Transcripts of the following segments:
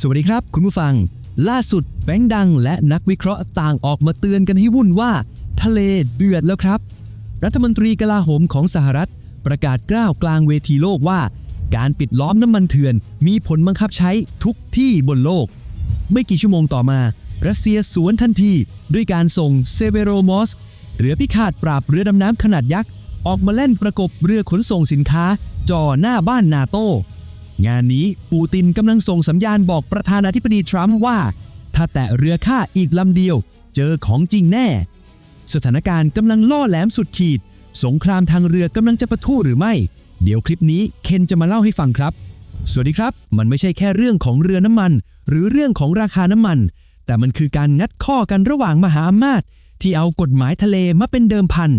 สวัสดีครับ คุณผู้ฟัง ล่าสุดแบงค์ดังและนักวิเคราะห์ต่างออกมาเตือนกันให้วุ่นว่า ทะเลเดือดแล้วครับ รัฐมนตรีกลาโหมของสหรัฐ ประกาศกล้าวกลางเวทีโลกว่า การปิดล้อมน้ำมันเถื่อน มีผลบังคับใช้ทุกที่บนโลก ไม่กี่ชั่วโมงต่อมา รัสเซียสวนทันที ด้วยการส่งเซเวโรมอสเรือพิฆาตปราบเรือดำน้ำขนาดยักษ์ออกมาเล่นประกบเรือขนส่งสินค้าจ่อหน้าบ้านนาโต งานนี้ปูตินกำลังส่งสัญญาณบอกประธานาธิบดีทรัมป์ว่า ถ้าแตะเรือข้าอีกลำเดียว เจอของจริงแน่ สถานการณ์กำลังล่อแหลมสุดขีด สงครามทางเรือกำลังจะปะทุหรือไม่ เดี๋ยวคลิปนี้เคนจะมาเล่าให้ฟังครับ สวัสดีครับ มันไม่ใช่แค่เรื่องของเรือน้ำมัน หรือเรื่องของราคาน้ำมัน แต่มันคือการงัดข้อกันระหว่างมหาอำนาจ ที่เอากฎหมายทะเลมาเป็นเดิมพัน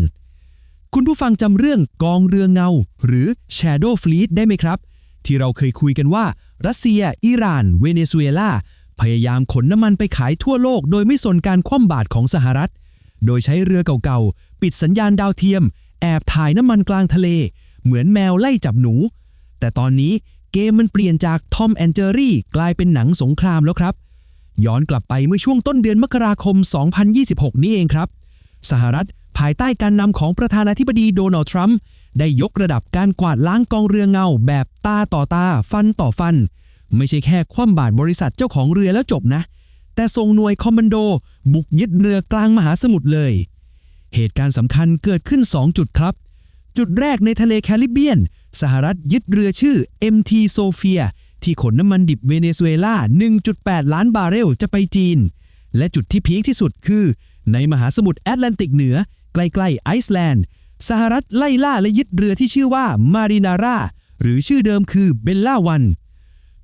คุณผู้ฟังจำเรื่องกองเรือเงา หรือ Shadow Fleet ได้ไหมครับ ที่เราเคยคุยกันว่า รัสเซีย อิหร่าน เวเนซุเอลา พยายามขนน้ำมันไปขายทั่วโลก โดยไม่สนการคว่ำบาตรของสหรัฐ โดยใช้เรือเก่าๆ ปิดสัญญาณดาวเทียม แอบถ่ายน้ำมันกลางทะเล เหมือนแมวไล่จับหนู แต่ตอนนี้เกมมันเปลี่ยนจากทอมแอนเจอรี่กลายเป็นหนังสงครามแล้วครับ ย้อนกลับไปเมื่อช่วงต้นเดือนมกราคม 2026 นี้เองครับ สหรัฐ ภายใต้การนำของประธานาธิบดีโดนัลด์ทรัมป์ได้ยกระดับการกวาดล้างกองเรือเงา แบบตาต่อตา ฟันต่อฟัน ไม่ใช่แค่คว่ำบาตรบริษัทเจ้าของเรือแล้วจบนะ แต่ส่งหน่วยคอมมานโด บุกยึดเรือกลางมหาสมุทรเลย เหตุการณ์สำคัญเกิดขึ้น 2 จุดครับ จุดแรกในทะเลแคริบเบียน สหรัฐยึดเรือชื่อ MT โซเฟียที่ขนน้ำมันดิบเวเนซุเอลา 1.8 ล้านบาร์เรลจะไปจีน และจุดที่พีคที่สุดคือ ในมหาสมุทรแอตแลนติกเหนือ ใกล้ๆไอซ์แลนด์ สหรัฐไล่ล่าและยึดเรือที่ชื่อว่ามารีนาร่าหรือชื่อเดิมคือเบลล่าวัน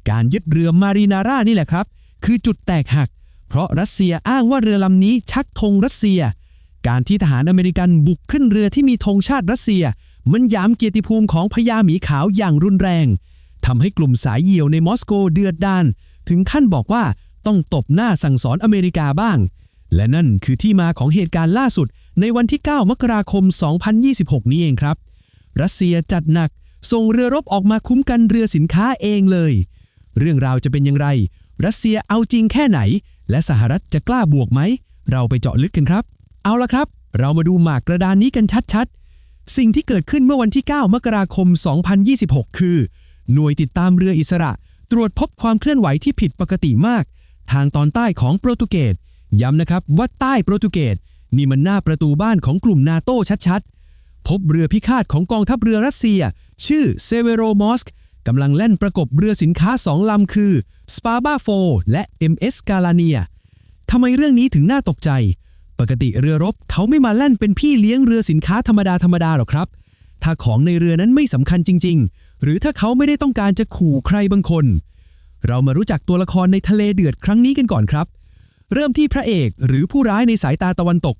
การยึดเรือมารีนาร่านี่แหละครับ คือจุดแตกหัก เพราะรัสเซียอ้างว่าเรือลำนี้ชักธงรัสเซีย การที่ทหารอเมริกันบุกขึ้นเรือที่มีธงชาติรัสเซีย มันยามเกียรติภูมิของพญาหมีขาวอย่างรุนแรงทำให้กลุ่มสายเหี่ยวในมอสโกเดือดดานถึงขั้นบอกว่าต้องตบหน้าสั่งสอนอเมริกาบ้าง และนั่นคือที่มาของเหตุการณ์ล่าสุด ในวันที่ 9 มกราคม 2026 นี้เองครับ รัสเซียจัดหนัก ส่งเรือรบออกมาคุ้มกันเรือสินค้าเองเลย เรื่องราวจะเป็นอย่างไร รัสเซียเอาจริงแค่ไหน และสหรัฐจะกล้าบวกไหม เราไปเจาะลึกกันครับ เอาละครับ เรามาดูหมากกระดานนี้กันชัดๆ สิ่งที่เกิดขึ้นเมื่อวันที่ 9 มกราคม 2026 คือ หน่วยติดตามเรืออิสระ ตรวจพบความเคลื่อนไหวที่ผิดปกติมาก ทางตอนใต้ของโปรตุเกสย้ำนะครับว่าใต้โปรตุเกส นี่มันหน้าประตูบ้านของกลุ่มนาโต้ชัดๆ พบเรือพิฆาตของกองทัพเรือรัสเซีย ชื่อเซเวโรมอสกกำลังแล่นประกบเรือสินค้าสองลำคือสปาบาโฟและ MS กาลาเนียทำไมเรื่องนี้ถึงน่าตกใจ ปกติเรือรบเขาไม่มาแล่นเป็นพี่เลี้ยงเรือสินค้าธรรมดาธรรมดาหรอกครับ ถ้าของในเรือนั้นไม่สำคัญจริง ๆ หรือถ้าเขาไม่ได้ต้องการจะขู่ใครบางคน เรามารู้จักตัวละครในทะเลเดือดครั้งนี้กันก่อนครับ เริ่มที่พระเอกหรือผู้ร้ายในสายตาตะวันตก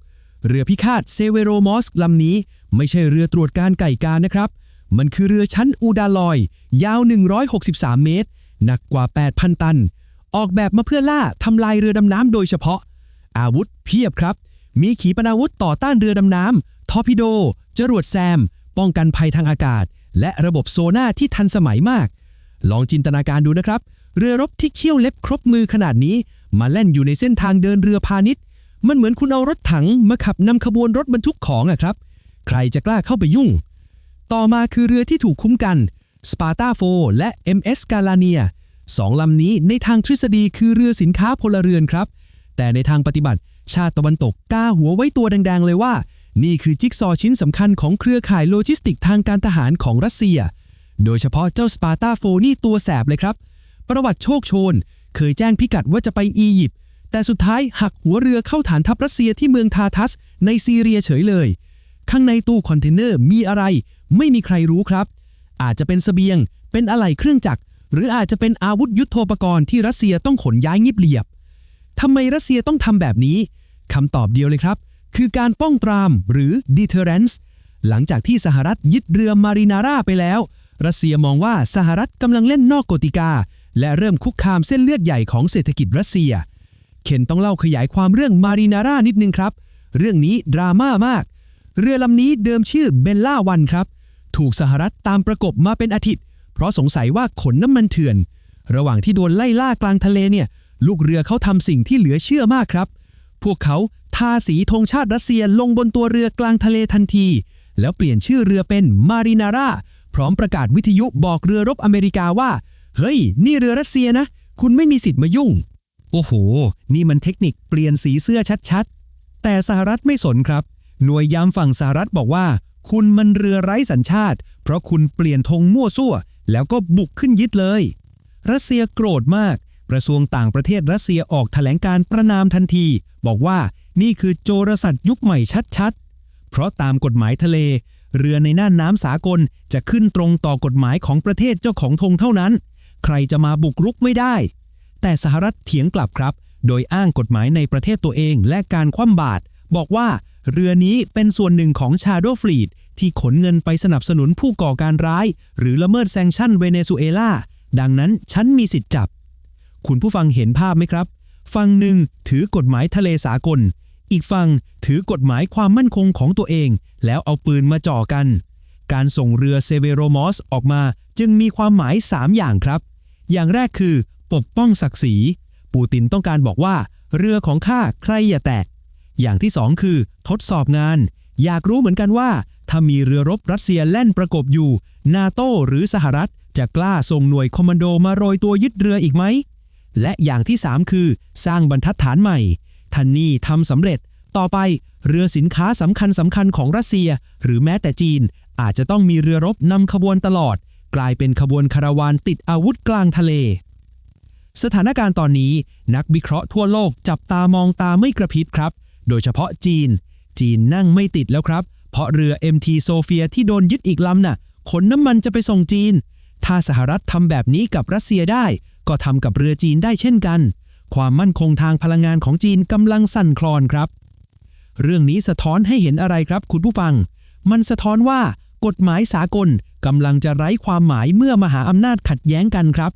เรือพิฆาตเซเวโรมอสลำนี้ ไม่ใช่เรือตรวจการไก่การนะครับ มันคือเรือชั้นอูดาลอย ยาว 163 เมตร หนักกว่า 8,000 ตัน ออกแบบมาเพื่อล่าทำลายเรือดำน้ำโดยเฉพาะ อาวุธเพียบครับ มีขีปนาวุธต่อต้านเรือดำน้ำทอร์ปิโด จรวดแซม ป้องกันภัยทางอากาศ และระบบโซน่าที่ทันสมัยมาก ลองจินตนาการดูนะครับ เรือรบที่เขี้ยวเล็บครบมือขนาดนี้ มาแล่นอยู่ในเส้นทางเดินเรือพาณิชย์ มันเหมือนคุณเอารถถังมาขับนำขบวนรถบรรทุกของอะครับ ใครจะกล้าเข้าไปยุ่ง ต่อมาคือเรือที่ถูกคุ้มกันสปาร์ตาโฟและ MS กาลาเนียสองลำนี้ในทางทฤษฎีคือเรือสินค้าพลเรือนครับ แต่ในทางปฏิบัติ ชาติตะวันตกกล้าหัวไว้ตัวแดงๆเลยว่า นี่คือจิ๊กซอว์ชิ้นสำคัญของเครือข่ายโลจิสติกทางการทหารของรัสเซีย โดยเฉพาะเจ้าสปาร์ตาโฟนี่ตัวแสบเลยครับ ประวัติโชคโชน เคยแจ้งพิกัดว่าจะไปอียิปต์แต่สุดท้ายหักหัวเรือเข้าฐานทัพรัสเซียที่เมืองทาทัส ในซีเรียเฉยเลย ข้างในตู้คอนเทนเนอร์มีอะไร ไม่มีใครรู้ครับ อาจจะเป็นเสบียง เป็นอะไหล่เครื่องจักร หรืออาจจะเป็นอาวุธยุโทโธปกรณ์ที่รัสเซียต้องขนย้ายงียบเหลียบทำไมรัสเซียต้องทำแบบนี้คำตอบเดียวเลยครับ คือการป้องปรามหรือ deterrence หลังจากที่สหรัฐยึดเรือมารีนาร่าไปแล้ว รัสเซียมองว่าสหรัฐกำลังเล่นนอกกติกา และเริ่มคุกคามเส้นเลือดใหญ่ของเศรษฐกิจรัสเซีย เคนต้องเล่าขยายความเรื่องมารีนาร่านิดนึงครับ เรื่องนี้ดราม่ามาก เรือลำนี้เดิมชื่อเบลล่าวันครับ ถูกสหรัฐตามประกบมาเป็นอาทิตย์ เพราะสงสัยว่าขนน้ำมันเถื่อน ระหว่างที่โดนไล่ล่ากลางทะเลเนี่ย ลูกเรือเขาทำสิ่งที่เหลือเชื่อมากครับ พวกเขาทาสีธงชาติรัสเซียลงบนตัวเรือกลางทะเลทันที แล้วเปลี่ยนชื่อเรือเป็นมารีนาร่าพร้อมประกาศวิทยุบอกเรือรบอเมริกาว่า เฮ้ย นี่เรือรัสเซียนะ คุณไม่มีสิทธิ์มายุ่ง โอ้โห นี่มันเทคนิคเปลี่ยนสีเสื้อชัดๆ แต่สหรัฐไม่สนครับ หน่วยยามฝั่งสหรัฐบอกว่า คุณมันเรือไร้สัญชาติ เพราะคุณเปลี่ยนธงมั่วซั่ว แล้วก็บุกขึ้นยึดเลย รัสเซียโกรธมาก กระทรวงต่างประเทศรัสเซียออกแถลงการประนามทันที บอกว่านี่คือโจรสลัดยุคใหม่ชัดๆ เพราะตามกฎหมายทะเล เรือในน่านน้ำสากลจะขึ้นตรงต่อกฎหมายของประเทศเจ้าของธงเท่านั้น ใครจะมาบุกรุกไม่ได้ แต่สหรัฐเถียงกลับครับ โดยอ้างกฎหมายในประเทศตัวเองและการคว่ำบาตรบอกว่าเรือนี้เป็นส่วนหนึ่งของ Shadow Fleet ที่ขนเงินไปสนับสนุนผู้ก่อการร้าย หรือละเมิดแซงชั่นเวเนซุเอลาดังนั้นฉันมีสิทธิ์จับ คุณผู้ฟังเห็นภาพไหมครับ ฝั่งหนึ่งถือกฎหมายทะเลสากล อีกฝั่งถือกฎหมายความมั่นคงของตัวเอง แล้วเอาปืนมาจ่อกัน การส่งเรือเซเวโรมอสออกมาจึงมีความหมาย 3 อย่างครับ อย่างแรกคือปกป้องศักดิ์ศรี ปูตินต้องการบอกว่า เรือของข้าใครอย่าแตะ อย่างที่สองคือ ทดสอบงาน อยากรู้เหมือนกันว่า ถ้ามีเรือรบรัสเซียแล่นประกบอยู่ นาโตหรือสหรัฐ จะกล้าส่งหน่วยคอมมานโดมาโรยตัวยึดเรืออีกไหม และอย่างที่3คือ สร้างบรรทัดฐานใหม่ทันนี่ทำสำเร็จ ต่อไป เรือสินค้าสำคัญสำคัญของรัสเซีย หรือแม้แต่จีน อาจจะต้องมีเรือรบนำขบวนตลอด กลายเป็นขบวนคาราวานติดอาวุธกลางทะเล สถานการณ์ตอนนี้นักวิเคราะห์ทั่วโลกจับตามองตาไม่กระพริบครับ โดยเฉพาะจีน จีนนั่งไม่ติดแล้วครับ เพราะเรือ MT โซเฟียที่โดนยึดอีกลำน่ะขนน้ำมันจะไปส่งจีน ถ้าสหรัฐทำแบบนี้กับรัสเซียได้ ก็ทำกับเรือจีนได้เช่นกัน ความมั่นคงทางพลังงานของจีนกำลังสั่นคลอนครับ เรื่องนี้สะท้อนให้เห็นอะไรครับคุณผู้ฟัง มันสะท้อนว่ากฎหมายสากล กำลังจะไร้ความหมายเมื่อมหาอำนาจขัดแย้งกันครับ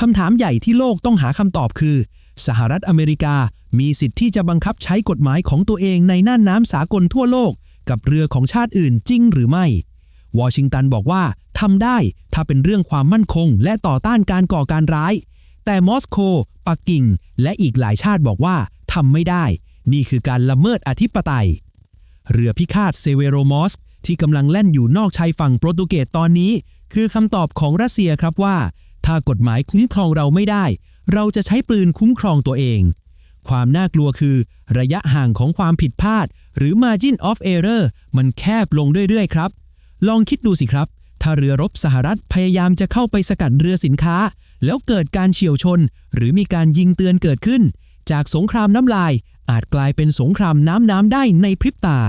คำถามใหญ่ที่โลกต้องหาคำตอบคือ สหรัฐอเมริกา มีสิทธิ์ที่จะบังคับใช้กฎหมายของตัวเองในน่านน้ำสากลทั่วโลก กับเรือของชาติอื่นจริงหรือไม่ วอชิงตันบอกว่าทำได้ถ้าเป็นเรื่องความมั่นคง และต่อต้านการก่อการร้าย แต่มอสโก ปักกิ่ง และอีกหลายชาติบอกว่าทำไม่ได้ นี่คือการละเมิดอธิปไตย เรือพิฆาตเซเวโรมอส ที่กำลังแล่นอยู่นอกชายฝั่งโปรตุเกสตอนนี้ คือคำตอบของรัสเซียครับว่า ถ้ากฎหมายคุ้มครองเราไม่ได้ เราจะใช้ปืนคุ้มครองตัวเอง ความน่ากลัวคือ ระยะห่างของความผิดพลาด หรือ margin of error มันแคบลงเรื่อยๆครับ ลองคิดดูสิครับ ถ้าเรือรบสหรัฐพยายามจะเข้าไปสกัดเรือสินค้า แล้วเกิดการเฉียวชน หรือมีการยิงเตือนเกิดขึ้น จากสงครามน้ำลายอาจกลายเป็นสงครามน้ำน้ำได้ในพริบตา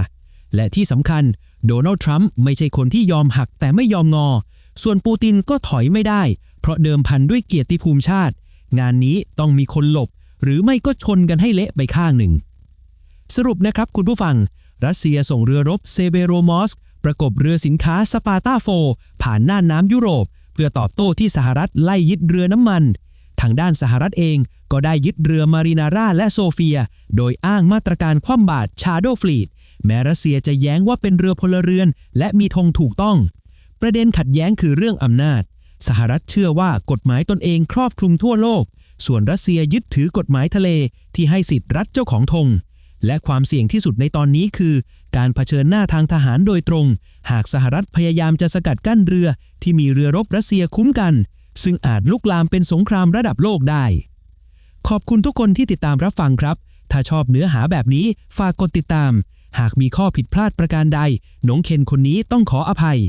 และที่สำคัญโดนัลด์ทรัมป์ไม่ใช่คนที่ยอมหักแต่ไม่ยอมงอ ส่วนปูตินก็ถอยไม่ได้ เพราะเดิมพันด้วยเกียรติภูมิชาติ งานนี้ต้องมีคนหลบ หรือไม่ก็ชนกันให้เละไปข้างหนึ่ง สรุปนะครับคุณผู้ฟัง รัสเซียส่งเรือรบเซเบโรมอสประกบเรือสินค้าสปาตาโฟ ผ่านน่านน้ำยุโรป เพื่อตอบโต้ที่สหรัฐไล่ยึดเรือน้ำมัน ทางด้านสหรัฐเองก็ได้ยึดเรือมารีนาร่าและโซเฟีย โดยอ้างมาตรการคว่ำบาตรชาโดฟลีด แม้รัสเซียจะแย้งว่าเป็นเรือพลเรือน และมีธงถูกต้อง ประเด็นขัดแย้งคือเรื่องอำนาจ สหรัฐเชื่อว่ากฎหมายตนเองครอบคลุมทั่วโลก ส่วนรัสเซียยึดถือกฎหมายทะเลที่ให้สิทธิ์รัฐเจ้าของธงและความเสี่ยงที่สุดในตอนนี้คือ การเผชิญหน้าทางทหารโดยตรง หากสหรัฐพยายามจะสกัดกั้นเรือที่มีเรือรบรัสเซียคุ้มกัน ซึ่งอาจลุกลามเป็นสงครามระดับโลกได้ ขอบคุณทุกคนที่ติดตามรับฟังครับ ถ้าชอบเนื้อหาแบบนี้ฝากกดติดตาม หากมีข้อผิดพลาดประการใด หนงเคนคนนี้ต้องขออภัย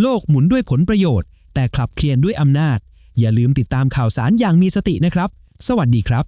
โลกหมุนด้วยผลประโยชน์ แต่ขับเคลียนด้วยอำนาจ อย่าลืมติดตามข่าวสารอย่างมีสตินะครับ สวัสดีครับ